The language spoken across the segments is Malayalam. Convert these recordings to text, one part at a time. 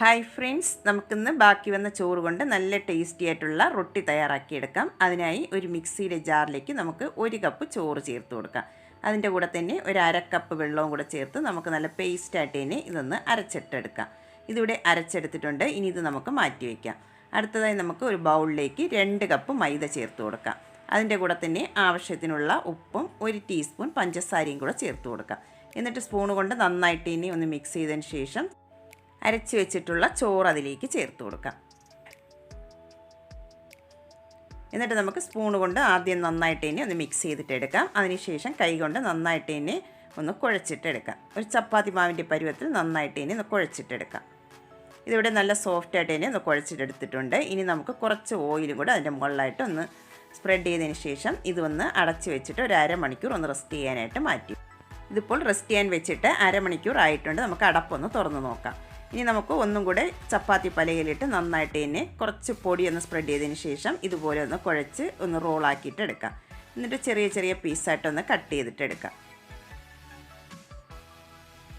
ഹായ് ഫ്രണ്ട്സ് നമുക്കിന്ന് ബാക്കി വന്ന ചോറ് കൊണ്ട് നല്ല ടേസ്റ്റി ആയിട്ടുള്ള റൊട്ടി തയ്യാറാക്കിയെടുക്കാം. അതിനായി ഒരു മിക്സിയിലെ ജാറിലേക്ക് നമുക്ക് ഒരു കപ്പ് ചോറ് ചേർത്ത് കൊടുക്കാം. അതിന്റെ കൂടെ തന്നെ ഒരു അര കപ്പ് വെള്ളവും കൂടെ ചേർത്ത് നമുക്ക് നല്ല പേസ്റ്റായിട്ട് തന്നെ ഇതൊന്ന് അരച്ചിട്ടെടുക്കാം. ഇതിവിടെ അരച്ചെടുത്തിട്ടുണ്ട്. ഇനി ഇത് നമുക്ക് മാറ്റി വയ്ക്കാം അടുത്തതായി നമുക്ക് ഒരു ബൗളിലേക്ക് രണ്ട് കപ്പ് മൈദ ചേർത്ത് കൊടുക്കാം. അതിന്റെ കൂടെ തന്നെ ആവശ്യത്തിനുള്ള ഉപ്പും ഒരു ടീസ്പൂൺ പഞ്ചസാരയും കൂടെ ചേർത്ത് കൊടുക്കാം. എന്നിട്ട് സ്പൂൺ കൊണ്ട് നന്നായിട്ട് ഇനി ഒന്ന് മിക്സ് ചെയ്തതിന് ശേഷം അരച്ച് വെച്ചിട്ടുള്ള ചോറ് അതിലേക്ക് ചേർത്ത് കൊടുക്കാം. എന്നിട്ട് നമുക്ക് സ്പൂൺ കൊണ്ട് ആദ്യം നന്നായിട്ട് തന്നെ ഒന്ന് മിക്സ് ചെയ്തിട്ട് എടുക്കാം. അതിനുശേഷം കൈ കൊണ്ട് നന്നായിട്ട് തന്നെ ഒന്ന് കുഴച്ചിട്ടെടുക്കാം ഒരു ചപ്പാത്തി മാവിന്റെ പരുവത്തിൽ നന്നായിട്ട് തന്നെ ഒന്ന് കുഴച്ചിട്ടെടുക്കാം ഇതിവിടെ നല്ല സോഫ്റ്റ് ആയിട്ട് തന്നെ ഒന്ന് കുഴച്ചിട്ടെടുത്തിട്ടുണ്ട് ഇനി നമുക്ക് കുറച്ച് ഓയിലും കൂടെ അതിന്റെ മുകളിലായിട്ട് ഒന്ന് സ്പ്രെഡ് ചെയ്തതിന് ശേഷം ഇതൊന്ന് അടച്ച് വെച്ചിട്ട് ഒരു അരമണിക്കൂർ ഒന്ന് റെസ്റ്റ് ചെയ്യാനായിട്ട് മാറ്റി. ഇതിപ്പോൾ റെസ്റ്റ് ചെയ്യാൻ വെച്ചിട്ട് അരമണിക്കൂർ ആയിട്ടുണ്ട് നമുക്ക് അടപ്പൊന്ന് തുറന്ന് നോക്കാം. ഇനി നമുക്ക് ഒന്നും കൂടെ ചപ്പാത്തി പലകയിലിട്ട് നന്നായിട്ട് തന്നെ കുറച്ച് പൊടി ഒന്ന് സ്പ്രെഡ് ചെയ്തതിന് ശേഷം ഇതുപോലെ ഒന്ന് കുഴച്ച് ഒന്ന് റോളാക്കിയിട്ട് എടുക്കാം. എന്നിട്ട് ചെറിയ ചെറിയ പീസായിട്ടൊന്ന് കട്ട് ചെയ്തിട്ട് എടുക്കാം.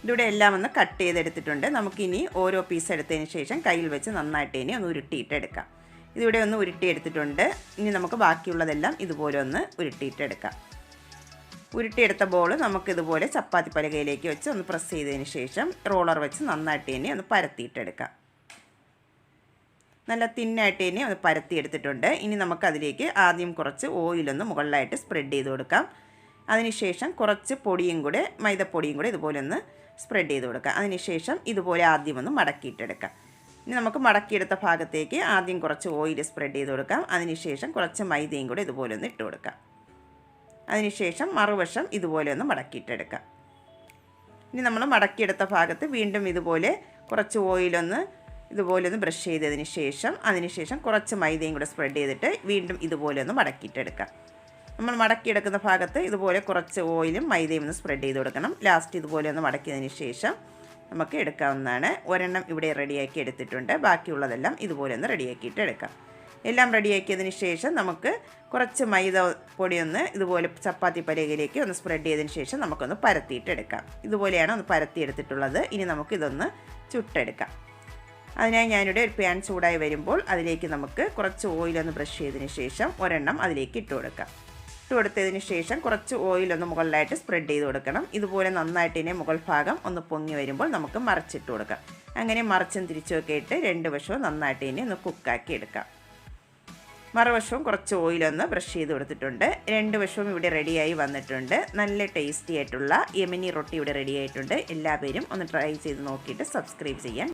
ഇതിവിടെ എല്ലാം ഒന്ന് കട്ട് ചെയ്തെടുത്തിട്ടുണ്ട്. നമുക്കിനി ഓരോ പീസ് എടുത്തതിന് ശേഷം കയ്യിൽ വെച്ച് നന്നായിട്ട് ഇനി ഒന്ന് ഉരുട്ടിയിട്ട് എടുക്കാം. ഇതിവിടെ ഒന്ന് ഉരുട്ടിയെടുത്തിട്ടുണ്ട്. ഇനി നമുക്ക് ബാക്കിയുള്ളതെല്ലാം ഇതുപോലെ ഒന്ന് ഉരുട്ടിയിട്ടെടുക്കാം ഉരുട്ടിയെടുത്ത ബോൾ നമുക്കിതുപോലെ ചപ്പാത്തി പലകയിലേക്ക് വെച്ച് ഒന്ന് പ്രസ് ചെയ്തതിന് ശേഷം റോളർ വെച്ച് നന്നായിട്ട് തന്നെ ഒന്ന് പരത്തിയിട്ടെടുക്കാം. നല്ല തിന്നായിട്ട് തന്നെ ഒന്ന് പരത്തിയെടുത്തിട്ടുണ്ട്. ഇനി നമുക്കതിലേക്ക് ആദ്യം കുറച്ച് ഓയിലൊന്ന് മുകളിലായിട്ട് സ്പ്രെഡ് ചെയ്ത് കൊടുക്കാം. അതിനുശേഷം കുറച്ച് പൊടിയും കൂടെ മൈദപ്പൊടിയും കൂടെ ഇതുപോലെ ഒന്ന് സ്പ്രെഡ് ചെയ്ത് കൊടുക്കാം. അതിനുശേഷം ഇതുപോലെ ആദ്യം ഒന്ന് മടക്കിയിട്ടെടുക്കാം. ഇനി നമുക്ക് മടക്കിയെടുത്ത ഭാഗത്തേക്ക് ആദ്യം കുറച്ച് ഓയിൽ സ്പ്രെഡ് ചെയ്ത് കൊടുക്കാം. അതിനുശേഷം കുറച്ച് മൈദയും കൂടെ ഇതുപോലെ ഒന്ന് ഇട്ട് കൊടുക്കാം. അതിനുശേഷം മറുവശം ഇതുപോലെ ഒന്ന് മടക്കിയിട്ടെടുക്കാം. ഇനി നമ്മൾ മടക്കിയെടുത്ത ഭാഗത്ത് വീണ്ടും ഇതുപോലെ കുറച്ച് ഓയിലൊന്ന് ഇതുപോലെ ഒന്ന് ബ്രഷ് ചെയ്തതിന് ശേഷം അതിനുശേഷം കുറച്ച് മൈദയും കൂടെ സ്പ്രെഡ് ചെയ്തിട്ട് വീണ്ടും ഇതുപോലെ ഒന്ന് മടക്കിയിട്ടെടുക്കാം. നമ്മൾ മടക്കിയെടുക്കുന്ന ഭാഗത്ത് ഇതുപോലെ കുറച്ച് ഓയിലും മൈദയും ഒന്ന് സ്പ്രെഡ് ചെയ്ത് കൊടുക്കണം. ലാസ്റ്റ് ഇതുപോലെ ഒന്ന് മടക്കിയതിന് ശേഷം നമുക്ക് എടുക്കാവുന്നതാണ്. ഒരെണ്ണം ഇവിടെ റെഡിയാക്കി എടുത്തിട്ടുണ്ട്. ബാക്കിയുള്ളതെല്ലാം ഇതുപോലെ ഒന്ന് റെഡിയാക്കിയിട്ട് എടുക്കാം. എല്ലാം റെഡിയാക്കിയതിന് ശേഷം നമുക്ക് കുറച്ച് മൈദ പൊടി ഒന്ന് ഇതുപോലെ ചപ്പാത്തി പലകയിലേക്ക് ഒന്ന് സ്പ്രെഡ് ചെയ്തതിന് ശേഷം നമുക്കൊന്ന് പരത്തിയിട്ടെടുക്കാം. ഇതുപോലെയാണ് ഒന്ന് പരത്തിയെടുത്തിട്ടുള്ളത്. ഇനി നമുക്കിതൊന്ന് ചുട്ടെടുക്കാം. അതിനായി ഞാനിവിടെ ഒരു പാൻ ചൂടായി വരുമ്പോൾ അതിലേക്ക് നമുക്ക് കുറച്ച് ഓയിലൊന്ന് ബ്രഷ് ചെയ്തതിന് ശേഷം ഒരെണ്ണം അതിലേക്ക് ഇട്ട് കൊടുക്കാം. ഇട്ട് കൊടുത്തതിന് ശേഷം കുറച്ച് ഓയിലൊന്ന് മുകളിലായിട്ട് സ്പ്രെഡ് ചെയ്ത് കൊടുക്കണം. ഇതുപോലെ നന്നായിട്ട് ഇതിനെ മുകൾ ഭാഗം ഒന്ന് പൊങ്ങി വരുമ്പോൾ നമുക്ക് മറച്ചിട്ട് കൊടുക്കാം. അങ്ങനെ മറിച്ചും തിരിച്ചുമൊക്കെ ഇട്ട് രണ്ട് വശവും നന്നായിട്ട് ഇതിനെ ഒന്ന് കുക്കാക്കി എടുക്കാം. മറുവശവും കുറച്ച് ഓയിലൊന്ന് ബ്രഷ് ചെയ്ത് കൊടുത്തിട്ടുണ്ട്. രണ്ട് വശവും ഇവിടെ റെഡിയായി വന്നിട്ടുണ്ട്. നല്ല ടേസ്റ്റി ആയിട്ടുള്ള യമനി റൊട്ടി ഇവിടെ റെഡി ആയിട്ടുണ്ട്. എല്ലാവരും ഒന്ന് ട്രൈ ചെയ്ത് നോക്കിയിട്ട് സബ്സ്ക്രൈബ് ചെയ്യാൻ